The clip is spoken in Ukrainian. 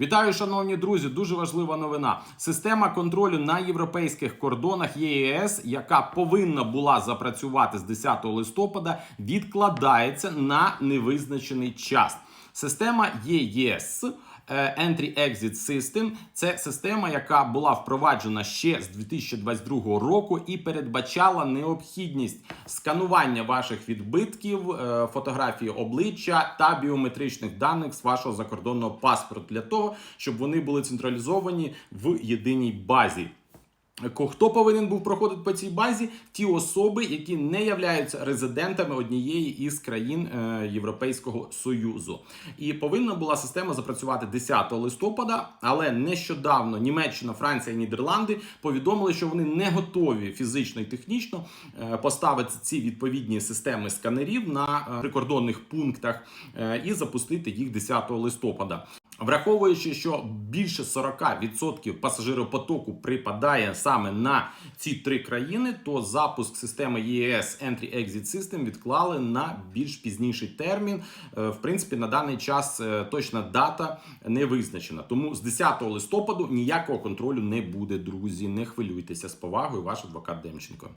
Вітаю, шановні друзі. Дуже важлива новина. Система контролю на європейських кордонах ЄС, яка повинна була запрацювати з 10 листопада, відкладається на невизначений час. Система ЄС. Е, Entry-Exit System – це система, яка була впроваджена ще з 2022 року і передбачала необхідність сканування ваших відбитків, е, фотографії обличчя та біометричних даних з вашого закордонного паспорту для того, щоб вони були централізовані в єдиній базі. Хто повинен був проходити по цій базі? Ті особи, які не являються резидентами однієї із країн е, Європейського Союзу. І повинна була система запрацювати 10 листопада, але нещодавно Німеччина, Франція і Нідерланди повідомили, що вони не готові фізично і технічно е, поставити ці відповідні системи сканерів на е, прикордонних пунктах і запустити їх 10 листопада. Враховуючи, що більше 40% пасажиропотоку припадає саме на ці три країни, то запуск системи ЄС Entry-Exit System відклали на більш пізніший термін. Е, В принципі, на даний час е, точна дата не визначена. Тому з 10 листопаду ніякого контролю не буде, друзі. Не хвилюйтеся з повагою, ваш адвокат Демченко.